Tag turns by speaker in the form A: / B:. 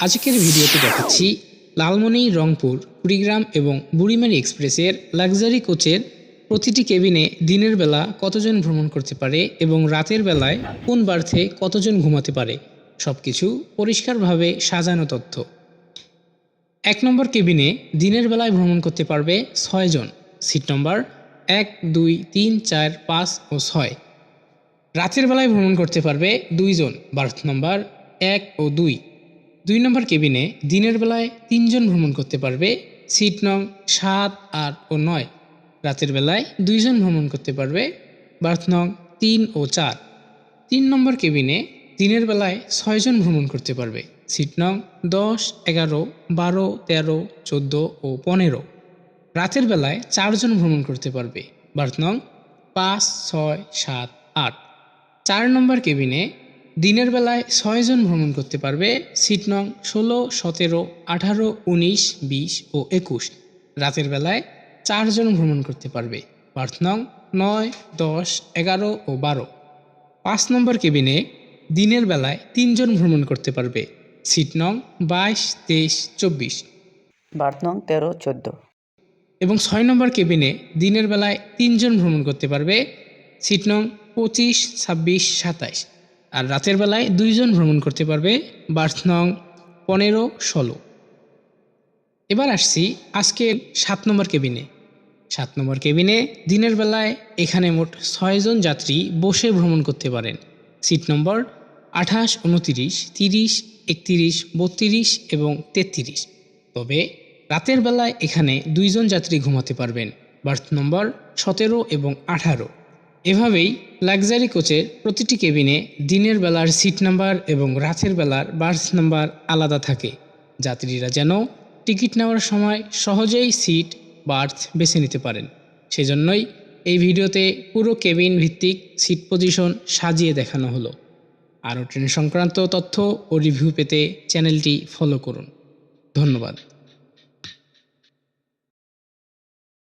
A: আজকের ভিডিওতে দেখাচ্ছি লালমনি, রংপুর, কুড়িগ্রাম এবং বুড়িমারি এক্সপ্রেসের লাক্সারি কোচের প্রতিটি কেবিনে দিনের বেলা কতজন ভ্রমণ করতে পারে এবং রাতের বেলায় কোন বার্থে কতজন ঘুমাতে পারে সব কিছু পরিষ্কারভাবে সাজানো তথ্য। এক নম্বর কেবিনে দিনের বেলায় ভ্রমণ করতে পারবে ছয়জন সিট নম্বর এক, দুই, তিন, চার, পাঁচ ও ছয়। রাতের বেলায় ভ্রমণ করতে পারবে দুইজন বার্থ নম্বর এক ও দুই। দুই নম্বর কেবিনে দিনের বেলায় তিনজন ভ্রমণ করতে পারবে, সিট নং সাত, আট ও নয়। রাতের বেলায় দুইজন ভ্রমণ করতে পারবে, বার্থ নং তিন ও চার। তিন নম্বর কেবিনে দিনের বেলায় ছয়জন ভ্রমণ করতে পারবে, সিট নং দশ, এগারো, বারো, তেরো, চোদ্দ ও পনেরো। রাতের বেলায় চারজন ভ্রমণ করতে পারবে, বার্থ নং পাঁচ, ছয়, সাত, আট। চার নম্বর কেবিনে দিনের বেলায় ছয়জন ভ্রমণ করতে পারবে সিট নং ষোলো সতেরো আঠারো উনিশ বিশ ও একুশ। রাতের বেলায় চারজন ভ্রমণ করতে পারবে। বার্থ নং নয় দশ এগারো ও বারো। পাঁচ নম্বর কেবিনে দিনের বেলায় তিনজন ভ্রমণ করতে পারবে। সিট নং বাইশ তেইশ চব্বিশ।
B: বার্থ নং তেরো চোদ্দ।
A: এবং ছয় নম্বর কেবিনে দিনের বেলায় তিনজন ভ্রমণ করতে পারবে। সিট নং পঁচিশ ছাব্বিশ সাতাইশ। আর রাতের বেলায় দুইজন ভ্রমণ করতে পারবে বার্থ নং পনেরো ষোলো। এবার আসছি আজকের সাত নম্বর কেবিনে। সাত নম্বর কেবিনে দিনের বেলায় এখানে মোট ছয়জন যাত্রী বসে ভ্রমণ করতে পারেন। সিট নম্বর আঠাশ, উনতিরিশ, তিরিশ, একতিরিশ, বত্রিশ এবং তেত্রিশ। তবে রাতের বেলায় এখানে দুইজন যাত্রী ঘুমাতে পারবেন। বার্থ নম্বর সতেরো এবং আঠারো। এভাবেই লাক্সারি কোচের প্রতিটি কেবিনে দিনের বেলার সিট নাম্বার এবং রাতের বেলার বার্থ নাম্বার আলাদা থাকে। যাত্রীরা যেন টিকিট নেওয়ার সময় সহজেই সিট, বার্থ বেছে নিতে পারেন। সেজন্যই এই ভিডিওতে পুরো কেবিন ভিত্তিক সিট পজিশন সাজিয়ে দেখানো হলো। আরও ট্রেন সংক্রান্ত তথ্য ও রিভিউ পেতে চ্যানেলটি ফলো করুন। ধন্যবাদ।